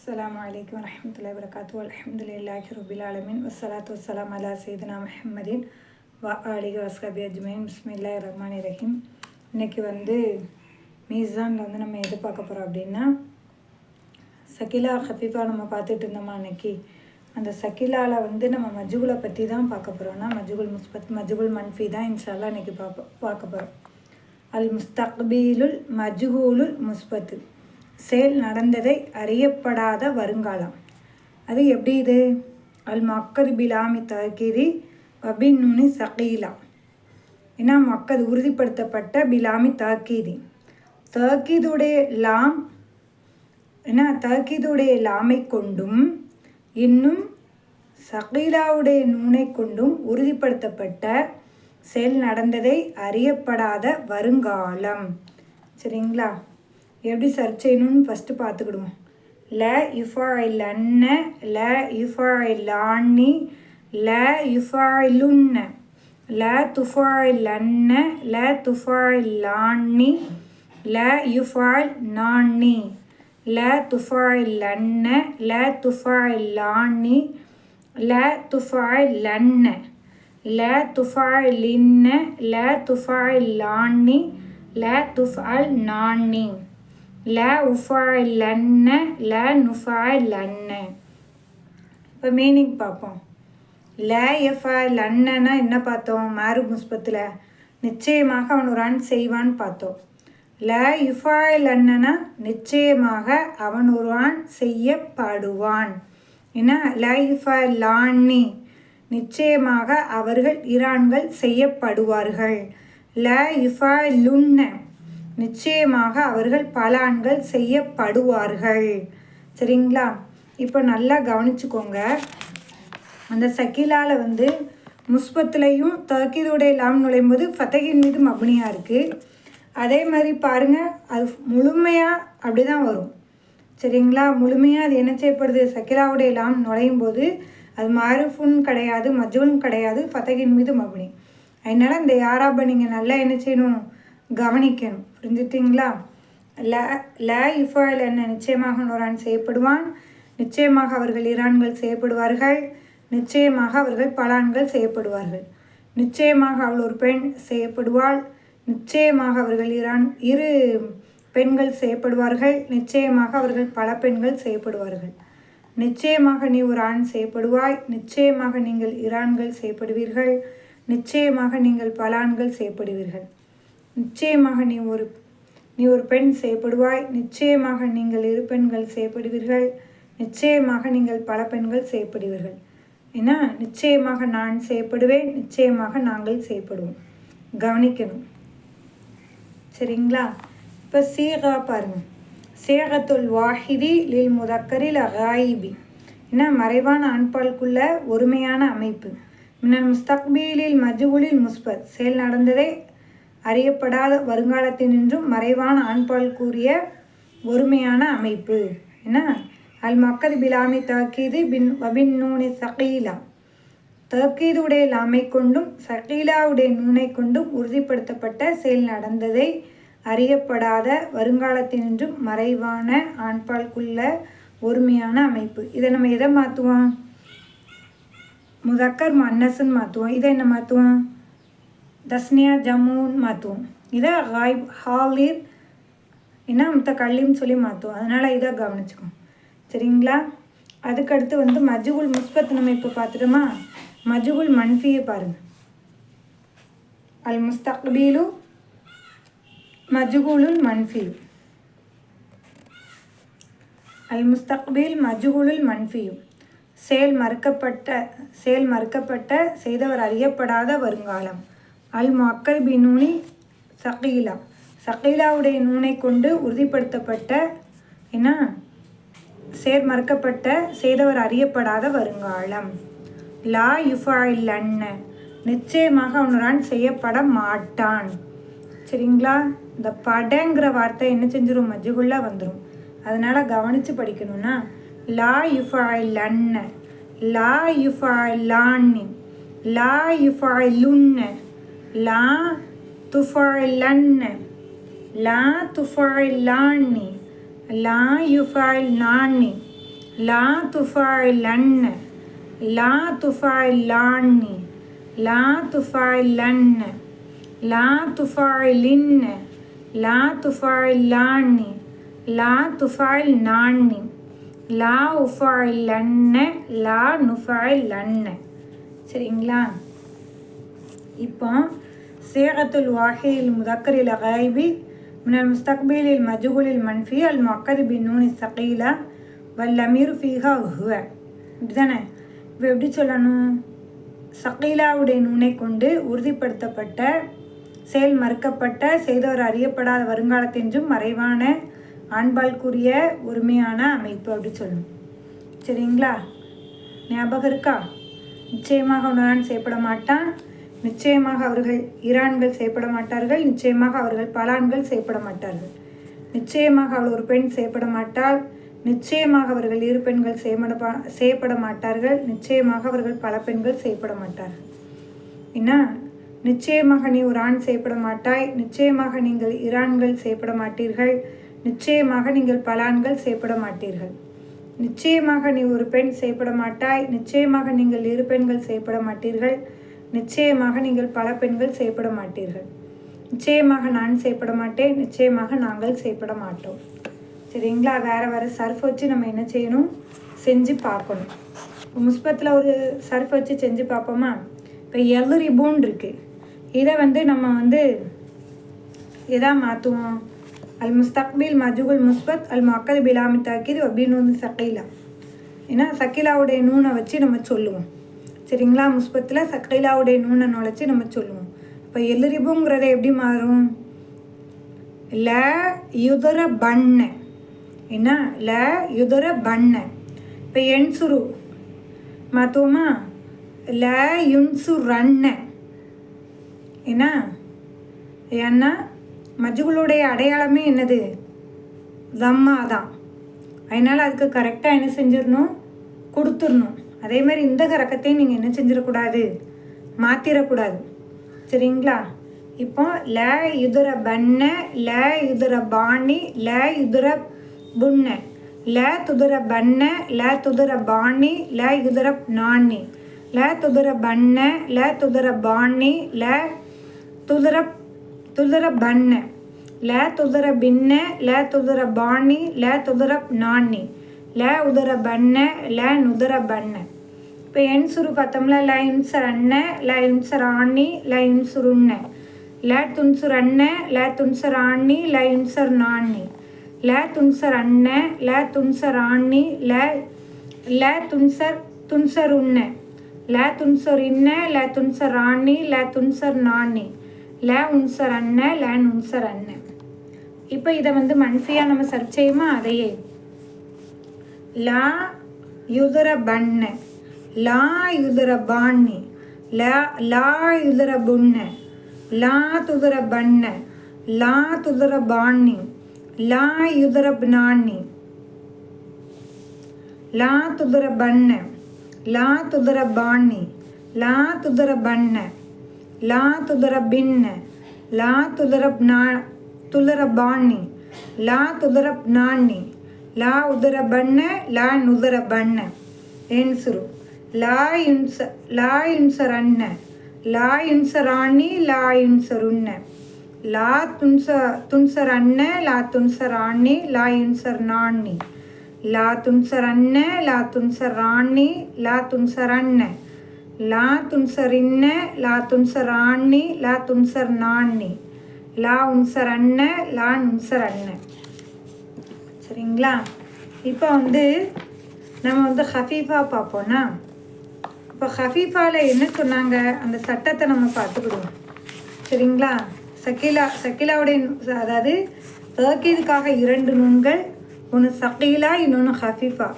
அஸ்லாம் வலைக்கம் வரமத்துல வரகாத்து அலமதுல்லாஹி ரபில் ஆலமின் வசலாத்து வசலாம் அலா சைதனா முஹம்மதின் வா அலிக வஸ்கபி அஜ்மீன் பிஸ்மில்லா ரஹ்மான் ரஹீம் இன்றைக்கி வந்து மீசானில் வந்து நம்ம எது பார்க்க போகிறோம் அப்படின்னா சகிலா ஹஃபீஃபா நம்ம பார்த்துட்டு இருந்தோமா அன்னைக்கு? அந்த சகிலாவில் வந்து நம்ம மஜுகுலை பற்றி தான் பார்க்க போகிறோம்னா மஜுகுல் முஸ்பத் மஜுகுல் மன்ஃபி தான் இன்ஷால்லா இன்றைக்கி பார்ப்போம் பார்க்க போகிறோம் அல் முஸ்தக்பீலுல் மஜுகுலுல் முஸ்பத்து. செயல் நடந்ததை அறியப்படாத வருங்காலம். அது எப்படி இது? அல் மக்கது பிலாமி தகீதி வபின் நுனி சகீலா. ஏன்னா மக்கது உறுதிப்படுத்தப்பட்ட பிலாமி தாக்கீதி தகீதுடைய லாம் ஏன்னா தகீதுடைய லாமை கொண்டும் இன்னும் சகீலாவுடைய நூனை கொண்டும் உறுதிப்படுத்தப்பட்ட செயல் நடந்ததை அறியப்படாத வருங்காலம். சரிங்களா? எப்படி சர்ச் செய்யணும்னு ஃபஸ்ட்டு பார்த்துக்கிடுவோம் ல இஃபாயிலன்ன ல இஃபாயிலான்னி ல யுஃபாயிலுன்ன ல துஃபாயிலன்ன ல துஃபாயிலான்னி ல யுஃபாயில் நான்னி ல துஃபாயிலன்ன ல துஃபாயிலான்னி ல துஃபாயிலன்ன ல துஃபாயிலின்ன ல துஃபாயிலான்னி ல துஃபால் நான்னி ல உஃபாயில்லன்ன ல நுஃபாயில்லன்ன இப்போ மீனிங் பார்ப்போம். ல எஃபாயில்லன்னா என்ன பார்த்தோம்? மாரு முஸ்பத்தில். நிச்சயமாக அவன் ஒரு ஆண் செய்வான்னு பார்த்தோம். ல யுஃபாயில்லன்னா நிச்சயமாக அவன் ஒரு ஆண் செய்யப்படுவான். என்ன ல யுஃபாயில்லான்னி நிச்சயமாக அவர்கள் இரான்கள் செய்யப்படுவார்கள். ல யுஃபாயிலுன்ன நிச்சயமாக அவர்கள் பல ஆண்கள் செய்யப்படுவார்கள். சரிங்களா? இப்போ நல்லா கவனிச்சுக்கோங்க. அந்த சக்கிலால் வந்து முஸ்பத்துலேயும் தக்கீதுடைய லாம் நுழையும்போது ஃபத்தகின் மீது மபுனியாக இருக்குது அதே மாதிரி பாருங்கள் அது முழுமையாக அப்படி தான் வரும். சரிங்களா? முழுமையாக அது என்ன செய்யப்படுது? சக்கிலாவுடைய லாம் நுழையும் போது அது மாருஃபுன் கிடையாது மஜூன் கிடையாது ஃபத்தகின் மீது மபுனி அதனால் இந்த யாராப்ப நீங்கள் நல்லா என்ன செய்யணும்? கவனிக்கணும். புரிஞ்சுட்டிங்களா? ல ல இஃபாயில் என்ன நிச்சயமாக நோரான் செய்யப்படுவான்? நிச்சயமாக அவர்கள் ஈரான்கள் செய்யப்படுவார்கள். நிச்சயமாக அவர்கள் பலான்கள் செய்யப்படுவார்கள். நிச்சயமாக அவள் ஒரு பெண் செய்யப்படுவாள். நிச்சயமாக அவர்கள் ஈரான் இரு பெண்கள் செய்யப்படுவார்கள். நிச்சயமாக அவர்கள் பல பெண்கள் செய்யப்படுவார்கள். நிச்சயமாக நீ ஒரு ஆண் செய்யப்படுவாய். நிச்சயமாக நீங்கள் இரான்கள் செய்யப்படுவீர்கள். நிச்சயமாக நீங்கள் பல ஆண்கள் செய்யப்படுவீர்கள். நிச்சயமாக நீ ஒரு நீ ஒரு பெண் செய்யப்படுவாய் நிச்சயமாக நீங்கள் இரு பெண்கள் செய்யப்படுவீர்கள் நிச்சயமாக நீங்கள் பல பெண்கள் செய்யப்படுவீர்கள் ஏன்னா நிச்சயமாக நான் செய்யப்படுவேன் நிச்சயமாக நாங்கள் செய்யப்படுவோம் கவனிக்கணும். சரிங்களா? இப்போ சீகா பாருங்கள் சேகத்துல் வாஹிதி லில் முதக்கரில் அகாயிபி. என்ன? மறைவான ஆண்பாலுக்குள்ள ஒருமையான அமைப்பு. மின்னல் முஸ்தக்பீலில் மஜுகுலில் முஸ்பத். செயல் நடந்ததே அறியப்படாத வருங்காலத்தினின்றும் மறைவான ஆண்பால் கூறிய ஒருமையான அமைப்பு. என்ன? அல் மக்கது பிலாமி தாக்கீது பின் வபின் நூனி சகீலா. தக்கீதுடைய லாமை கொண்டும் சகீலாவுடைய நூனை கொண்டும் உறுதிப்படுத்தப்பட்ட செயல் நடந்ததை அறியப்படாத வருங்காலத்தினின்றும் மறைவான ஆண்பால்குள்ள ஒருமையான அமைப்பு. இதை நம்ம எதை மாற்றுவோம் முதக்கர் மன்னசுன்னு மாற்றுவோம் இதை என்ன மாற்றுவோம் தஸ்னியா ஜம்முன்னு மாற்றுவோம் இதை ஹாய் ஹாலிர் என்ன மற்ற கல்லின்னு சொல்லி மாற்றுவோம் அதனால் இதை கவனிச்சுக்கோம் சரிங்களா? அதுக்கடுத்து வந்து மஜுகுல் முஸ்பத் நம்ம இப்போ பார்த்துட்டோமா? மஜுகுல் மன்ஃபியை பாருங்கள் அல் முஸ்தக்பீலு மஜுகுலுல் மன்ஃபியு. அல் முஸ்தக்பீல் மஜுகுலுல் மன்ஃபியு. செயல் மறுக்கப்பட்ட செயல் மறுக்கப்பட்ட செய்தவர் அறியப்படாத வருங்காலம். அல் மக்கள் பி நூனி சகீலா. சகீலாவுடைய நூனை கொண்டு உறுதிப்படுத்தப்பட்ட என்ன? சேர் மறுக்கப்பட்ட செய்தவர் அறியப்படாத வருங்காலம். லா யுஃபாயில் அண்ண நிச்சயமாக அவனுடன் செய்யப்பட மாட்டான். சரிங்களா? இந்த படங்கிற வார்த்தை என்ன செஞ்சிடும் மஜ்ஜுகுள்ளாக வந்துடும் அதனால் கவனித்து படிக்கணும்னா லா யுஃபாயில் அண்ண லா யுஃபாயில் லான்னு லா யுஃபாயிலுன்ன லா துஃபாயிலன்ன லா துஃபாயிலான்னி லா யுஃபாயில் லா துஃபாயிலன்ன லா துஃபாயிலான்னி லா துஃபாயிலன்ன லா துஃபாயிலின்ன லா துஃபாயிலான்னி லா துஃபாயில் நான்னி லா உஃபாயிலன்ன லா நுஃபாயிலன்ன சரிங்களா இப்போ صيغة الواحد المذكر الغائب من المستقبل المجهول المنفي المؤكد بالنون الثقيلة واللمير فيها هو இப்படிதானே இப்போ எப்படி சொல்லணும் சக்கீலாவுடைய நூனை கொண்டு உறுதிப்படுத்தப்பட்ட செயல் மறுக்கப்பட்ட செய்தவர் அறியப்படாத வருங்காலத்தென்றும் மறைவான ஆண்பால்குரிய உரிமையான அமைப்பு அப்படி சொல்லணும் சரிங்களா ஞாபகம் இருக்கா நிச்சயமாக உணரான் செய்யப்பட மாட்டான் நிச்சயமாக அவர்கள் ஈரான்கள் செய்யப்பட மாட்டார்கள் நிச்சயமாக அவர்கள் பலான்கள் செய்யப்பட மாட்டார்கள். நிச்சயமாக அவள் ஒரு பெண் செய்யப்பட மாட்டாள் நிச்சயமாக அவர்கள் இரு பெண்கள் செய்யப்பட செய்யப்பட மாட்டார்கள் நிச்சயமாக அவர்கள் பல பெண்கள் செய்யப்பட மாட்டார்கள். என்ன நிச்சயமாக நீ ஒரு ஆண் செய்யப்பட மாட்டாய் நிச்சயமாக நீங்கள் இரான்கள் செய்யப்பட மாட்டீர்கள் நிச்சயமாக நீங்கள் பல ஆண்கள் செய்யப்பட மாட்டீர்கள். நிச்சயமாக நீ ஒரு பெண் செய்யப்பட மாட்டாய் நிச்சயமாக நீங்கள் இரு பெண்கள் செய்யப்பட மாட்டீர்கள் நிச்சயமாக நீங்கள் பல பெண்கள் செய்யப்பட மாட்டீர்கள். நிச்சயமாக நான் செய்யப்பட மாட்டேன். நிச்சயமாக நாங்கள் செய்யப்பட மாட்டோம். சரிங்களா? வேறு வேறு சர்ஃப் வச்சு நம்ம என்ன செய்யணும்? செஞ்சு பார்க்கணும். இப்போ முஸ்பத்தில் ஒரு சர்ஃப் வச்சு செஞ்சு பார்ப்போமா? இப்போ எல்ரிபூன் இருக்குது இதை வந்து நம்ம வந்து எதா மாற்றுவோம் அல் முஸ்தக்பில் மஜுகுல் முஸ்பத் அல் மக்கள் பிலாமி தாக்கிது அப்படின்னு வந்து சக்கீலா. ஏன்னா சக்கிலாவுடைய நூனை வச்சு நம்ம சொல்லுவோம். சரிங்களா? முஸ்பத்தில் சக்கைலாவுடைய நூனை நுழைச்சி நம்ம சொல்லுவோம். இப்போ எல்ரிபுங்கிறத எப்படி மாறும்? ல யுதர பண்ண. என்ன? ல யுதர பண்ண. இப்போ என்சுரு மாற்றுவோமா ல யுன்சு ரன்ன என்ன? ஏன்னா மஜுகளுடைய அடையாளமே என்னது? தம்மா தான் அதனால் அதுக்கு கரெக்டாக என்ன செஞ்சிடணும்? கொடுத்துடணும். அதே மாதிரி இந்த கரக்கத்தையும் நீங்கள் என்ன செஞ்சிடக்கூடாது? மாற்றிடக்கூடாது சரிங்களா? இப்போ ல யுதுர பண்ண ல யுதுர பாணி ல யுதுர புண்ண. ல துதுர பண்ண ல துதுர பாணி ல யுதுர நாணி. ல துதுர பண்ண ல துதுர பாணி ல துதுர துதுர பண்ண ல துதுர பின்ன ல துதுர பாணி ல துதுர நாணி. ல உதர பண்ண ல நுதர பண்ண இப்போ என் சுரு பார்த்தோம்ல ல இன்சர் அண்ண ல இன்சர் ஆணி ல இன்சுருண்ண ல துன்சுர் அண்ண ல துன்சர் ஆணி ல இன்சர் நாணி ல துன்சர் அண்ண ல துன்சர் ஆணி ல ல துன்சர் துன்சர் உண்ண ல துன்சர் இன்ன ல துன்சர் ஆணி ல துன்சர் நாணி ல உன்சர் அண்ண ல நுன்சர் அண்ண இப்போ இதை வந்து மன்ஃபியாக நம்ம சர்ச் செய்யுமா? அதையே. லா யுதுர பண்ண லா யுதர பாண்ணி லா லா யுதர புண்ண லா துதர பண்ண லா துதர பாண்ணி லா யுதர நாண்ணி லா துதர பண்ண லா துதர பாண்ணி லா துதர பண்ண லா துதர பின்ன லா துதர நா பாண்ணி லா துதர நாண்ணி லா உதர பண்ண லா நுதர பண்ண என்சுரு லா யுன்ச லா யுன்சர் லா யுன்சராணி லா யுன்சருண்ண லா துன்ச துன்சர் லா துன்சராணி லா யுன்சர் நாண்ணி லா துன்சர் லா துன்சராணி லா துன்சர் லா துன்சர் இன்ன லா துன்சராணி லா துன்சர் நாண்ணி லா உன்சர் லா நுன்சர் அண்ணன் சரிங்களா? இப்போ வந்து நம்ம வந்து ஹஃபீஃபா பார்ப்போன்னா இப்போ ஹஃபீஃபாவில் என்ன சொன்னாங்க? அந்த சட்டத்தை நம்ம பார்த்துக்கிடுவோம். சரிங்களா? சக்கீலா சக்கீலாவுடைய அதாவது தர்கீதுக்காக இரண்டு நூல்கள் ஒன்று சக்கீலா இன்னொன்று ஹஃபீஃபா.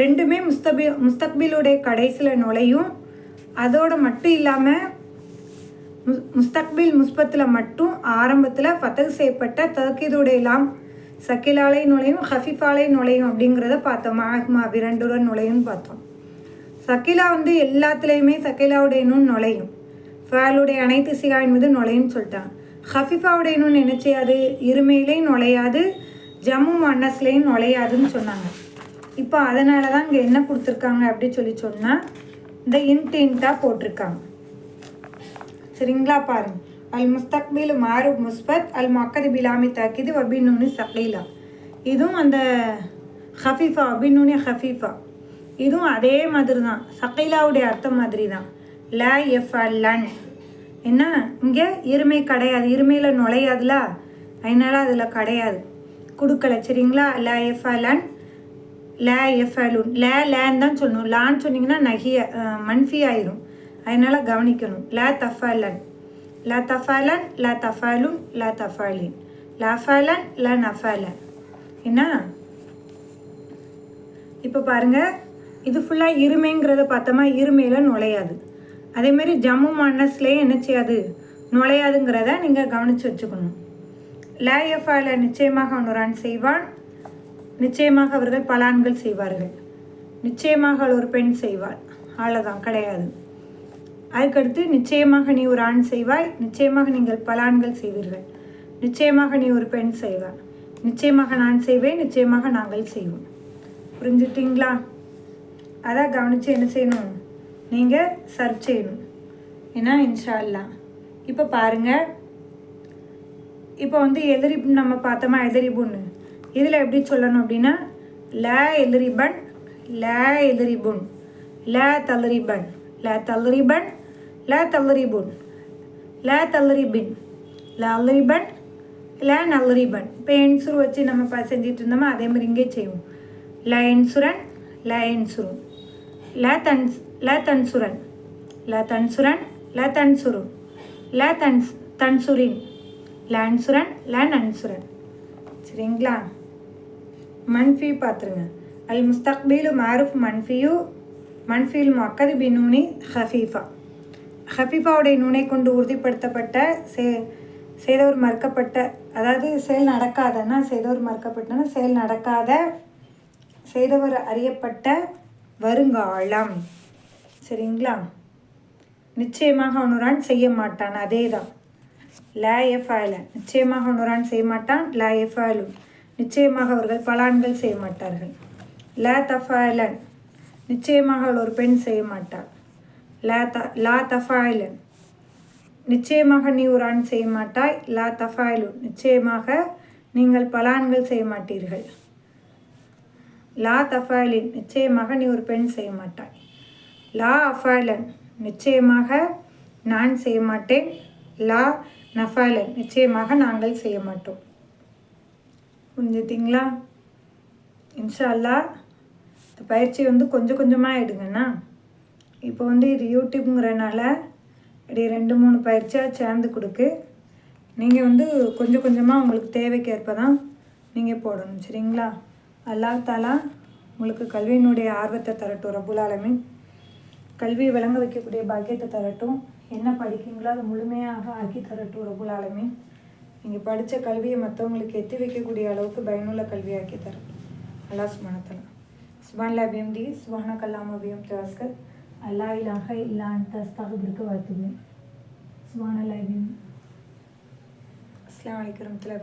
ரெண்டுமே முஸ்தபி முஸ்தக்பிலுடைய கடைசியில் நுழையும். அதோடு மட்டும் இல்லாமல் முஸ் முஸ்தக்பில் முஸ்பத்தில் மட்டும் ஆரம்பத்தில் ஃபத்தகு செய்யப்பட்ட தர்கீதுடைய லாம் சக்கிலாலை நுழையும் ஹஃபிஃபாலை நுழையும் அப்படிங்கிறத பார்த்தோம். மாஹ்மா விரண்டுடன் நுழையும்னு பார்த்தோம். சக்கிலா வந்து எல்லாத்துலேயுமே சக்கிலாவுடைய நூன் நுழையும். ஃபேலுடைய அனைத்து சிகாயின் மீது நுழையும்னு சொல்லிட்டான். ஹஃபிஃபாவுடைய நூன் என்ன செய்யாது? இருமையிலையும் நுழையாது ஜம்மு மன்னஸ்லேயும் நுழையாதுன்னு சொன்னாங்க. இப்போ அதனால தான் இங்கே என்ன கொடுத்துருக்காங்க அப்படி சொல்லி சொன்னால் இந்த இன்டென்ட்டாக போட்டிருக்காங்க. சரிங்களா? பாருங்க. அல் முஸ்தக்பில் மாறு முஸ்பத் அல் மக்கது பிலாமி தாக்கிது வபின்னு சகீலா. இதுவும் அந்த ஹஃபீஃபா அபின்னு ஹஃபீஃபா. இதுவும் அதே மாதிரி தான் சக்கைலாவுடைய அர்த்தம் மாதிரி தான் ல எஃப் லன் என்ன? இங்கே இருமை கிடையாது. இருமையில் நுழையாதுல. அதனால் அதில் கிடையாது. கொடுக்கல. சரிங்களா? ல எஃப் லன் ல எஃப் அலுன் ல லேன்னு தான் சொல்லணும். லான்னு சொன்னீங்கன்னா நகிய மன்ஃபி ஆயிரும். அதனால் கவனிக்கணும். ல தஃபலன் ல தஃபலன் ல தஃபலுன் ல தஃபலின். ல ஃபலன் ல நஃபலன் என்ன? இப்போ பாருங்கள் இது ஃபுல்லாக இருமைங்கிறத பார்த்தோமா இருமையில் நுழையாது. அதேமாரி ஜம்மு மன்னஸ்லேயே என்ன செய்யாது? நுழையாதுங்கிறத நீங்கள் கவனித்து வச்சுக்கணும். லேயஃபால நிச்சயமாக நுரான் செய்வான். நிச்சயமாக அவர்கள் பலான்கள் செய்வார்கள். நிச்சயமாக அவள் ஒரு பெண் செய்வாள். அவ்வளோதான் கிடையாது. அதுக்கடுத்து நிச்சயமாக நீ ஒரு ஆண் செய்வாய். நிச்சயமாக நீங்கள் பலான்கள் செய்வீர்கள். நிச்சயமாக நீ ஒரு பெண் செய்வாய். நிச்சயமாக நான் செய்வேன் நிச்சயமாக நாங்கள் செய்வோம். புரிஞ்சுட்டிங்களா? அதான் கவனித்து என்ன செய்யணும்? நீங்கள் சர்வ் செய்யணும். ஏன்னா இன்ஷா இப்போ பாருங்கள் இப்போ வந்து எதிரி நம்ம பார்த்தோமா எதிரிபுன்னு? இதில் எப்படி சொல்லணும் அப்படின்னா ல எதிரிபன் ல எதிரிபுன். ல தளரிபன் ல தளரிபன் ல தளரிபுன் ல தளரிபின் ல அலரிபன் ல நல்லரிபன் இப்போ என்சுரு வச்சு நம்ம செஞ்சிட்டு இருந்தோமோ அதே மாதிரி இங்கே செய்வோம். ல என்சுரன் ல என்சுரும் ல தன் ல தன்சுரன் ல தன்சுரன். ல தன்சுரும் ல தன்சுரின் லான்சுரன் லேன் அன்சுரன் சரிங்களா? மன்ஃபி பார்த்துருங்க. அல் முஸ்தக்பீலு மாரூஃப் மன்ஃபியு மன்ஃபில் மக்கது நூனி ஹஃபீஃபா. ஹஃபீஃபாவுடைய நூனை கொண்டு உறுதிப்படுத்தப்பட்ட சே செய்தவர் மறுக்கப்பட்ட அதாவது செயல் நடக்காதன்னா செய்தவர் மறுக்கப்பட்டனா செயல் நடக்காத செய்தவர் அறியப்பட்ட வருங்காலம். சரிங்களா? நிச்சயமாக அவனுரான் செய்ய மாட்டான் அதே தான் லா எஃபாயில. நிச்சயமாக அவனுரான் செய்ய மாட்டான் லா எஃபாயிலு நிச்சயமாக அவர்கள் பலான்கள் செய்ய மாட்டார்கள். லே தஃபாயிலன். நிச்சயமாக அவள் ஒரு பெண் செய்ய மாட்டாள். லா த லா தஃபாயிலன். நிச்சயமாக நீ ஒரு ஆண் செய்ய மாட்டாய் லா தஃபாயிலு நிச்சயமாக நீங்கள் பலான்கள் செய்ய மாட்டீர்கள். லா தஃபாயிலின் நிச்சயமாக நீ ஒரு பெண் செய்ய மாட்டாய் லா அஃபாயிலன் நிச்சயமாக நான் செய்ய மாட்டேன் லா நஃபாயிலன் நிச்சயமாக நாங்கள் செய்ய மாட்டோம் புரிஞ்சுட்டிங்களா? இன்ஷா அல்லாஹ் இந்த பயிற்சி வந்து கொஞ்சம் கொஞ்சமாக எடுங்கண்ணா இப்போ வந்து இது யூடியூப்ங்கிறனால இப்படி ரெண்டு மூணு பயிற்சியாக சேர்ந்து கொடுக்கு. நீங்கள் வந்து கொஞ்சம் கொஞ்சமாக உங்களுக்கு தேவைக்கேற்ப தான் நீங்கள் போடணும் சரிங்களா? அல்லாஹ் தாலா உங்களுக்கு கல்வியினுடைய ஆர்வத்தை தரட்டும் ரபுல் ஆலமீன். கல்வியை விளங்க வைக்கக்கூடிய பாக்கியத்தை தரட்டும். என்ன படிக்கீங்களோ அதை முழுமையாக ஆக்கி தரட்டும் ரபுல் நீங்கள் படித்த கல்வியை மற்றவங்களுக்கு எத்தி வைக்கக்கூடிய அளவுக்கு பயனுள்ள கல்வியாக்கி தரட்டும். அல்லாஹ் சுபானத்தலா சுபான்லா பிஎம்டி சுபான கல்லாம் அபியம் தவாஸ்கர் அல்லா இலாக இல்லா அந்த வாழ்த்துவேன் சுபான் அல்லா பிஎம் அஸ்லாம் வலைக்கம் வரமத்துல